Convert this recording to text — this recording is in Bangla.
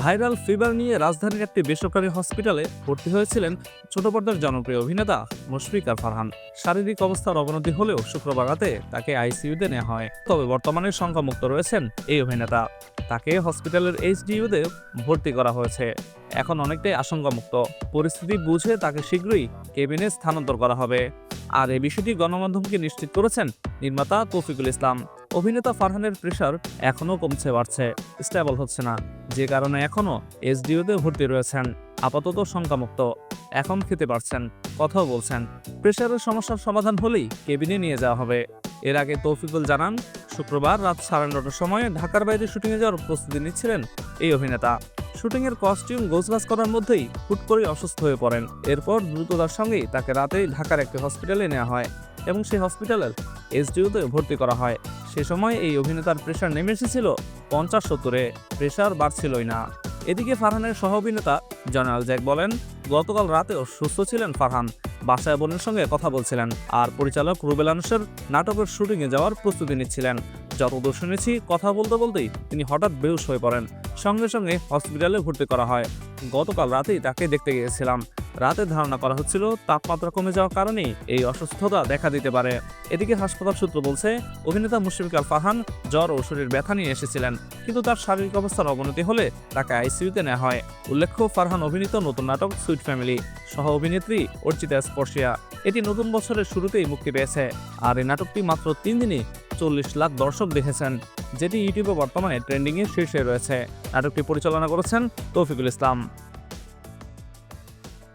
ভাইরাল ফিভার নিয়ে রাজধানীর একটি বেসরকারি হসপিটালে ভর্তি হয়েছিলেন ছোট পর্দার জনপ্রিয় অভিনেতা মুশফিক আর ফারহান। শারীরিক অবস্থার অবনতি হলেও শুক্রবার রাতে তাকে আইসিইউতে নেওয়া হয়। তবে বর্তমানে সংখ্যামুক্ত রয়েছেন এই অভিনেতা। তাকে হসপিটালের এইচডিইউতে ভর্তি করা হয়েছে। এখন অনেকটাই আশঙ্কামুক্ত। পরিস্থিতি বুঝে তাকে শীঘ্রই কেবিনে স্থানান্তর করা হবে। আর এই বিষয়টি গণমাধ্যমকে নিশ্চিত করেছেন নির্মাতা তৌফিকুল ইসলাম। অভিনেতা ফারহানের প্রেশার এখনও কমছে, বাড়ছে। স্টেবল হচ্ছে না। যে কারণে এখনও এসডিওতে ভর্তি রয়েছেন। আপাতত শঙ্কামুক্ত। এখন খেতে পারছেন, কথাও বলছেন। প্রেশারের সমস্যার সমাধান হলেই কেবিনে নিয়ে যাওয়া হবে। এর আগে তৌফিকুল জানান, শুক্রবার রাত সাড়ে নটার সময় ঢাকার বাইরে শুটিংয়ে যাওয়ার প্রস্তুতি নিচ্ছিলেন এই অভিনেতা। শুটিংয়ের কস্টিউম গোছগাছ করার মধ্যেই হুট করে অসুস্থ হয়ে পড়েন। এরপর দ্রুততার সঙ্গেই তাকে রাতেই ঢাকার একটি হসপিটালে নেওয়া হয় এবং সেই হসপিটালের এসডিওতে ভর্তি করা হয়। সে সময় এই অভিনেতার প্রেশার নেমে এসেছিল পঞ্চাশ সত্তরে। প্রেশার বাড়ছিলই না। এদিকে ফারহানের সহ অভিনেতা জয়নাল জ্যাক বলেন, গতকাল রাতেও সুস্থ ছিলেন ফারহান। বাসায় বোনের সঙ্গে কথা বলছিলেন আর পরিচালক রুবেল আনুসের নাটকের শুটিংয়ে যাওয়ার প্রস্তুতি নিচ্ছিলেন। যতদূর শুনেছি, কথা বলতে বলতেই তিনি হঠাৎ বেহুশ হয়ে পড়েন। সঙ্গে সঙ্গে হসপিটালে ভর্তি করা হয়। গতকাল রাতেই তাকে দেখতে গিয়েছিলাম। রাতে ধারণা করা হচ্ছিল তাপমাত্রা কমে যাওয়ার কারণেই এই অসুস্থতা দেখা দিতে পারে। এদিকে হাসপাতাল সূত্র বলছে, অভিনেতা মুশফিক আল ফারহান জ্বর ও শরীর ব্যথা নিয়ে এসেছিলেন, কিন্তু তার শারীরিক অবস্থার অবনতি হলে তাকে আইসিইউতে নেওয়া হয়। উল্লেখ্য, ফারহান অভিনীত নতুন নাটক সুইট ফ্যামিলি, সহ অভিনেত্রী অর্চিতা স্পর্শিয়া এটি নতুন বছরের শুরুতেই মুক্তি পেয়েছে। আর এই নাটকটি মাত্র তিন দিনে চল্লিশ লাখ দর্শক দেখেছেন। যেটি ইউটিউবে বর্তমানে ট্রেন্ডিংয়ের শীর্ষে রয়েছে। নাটকটি পরিচালনা করেছেন তৌফিকুল ইসলাম।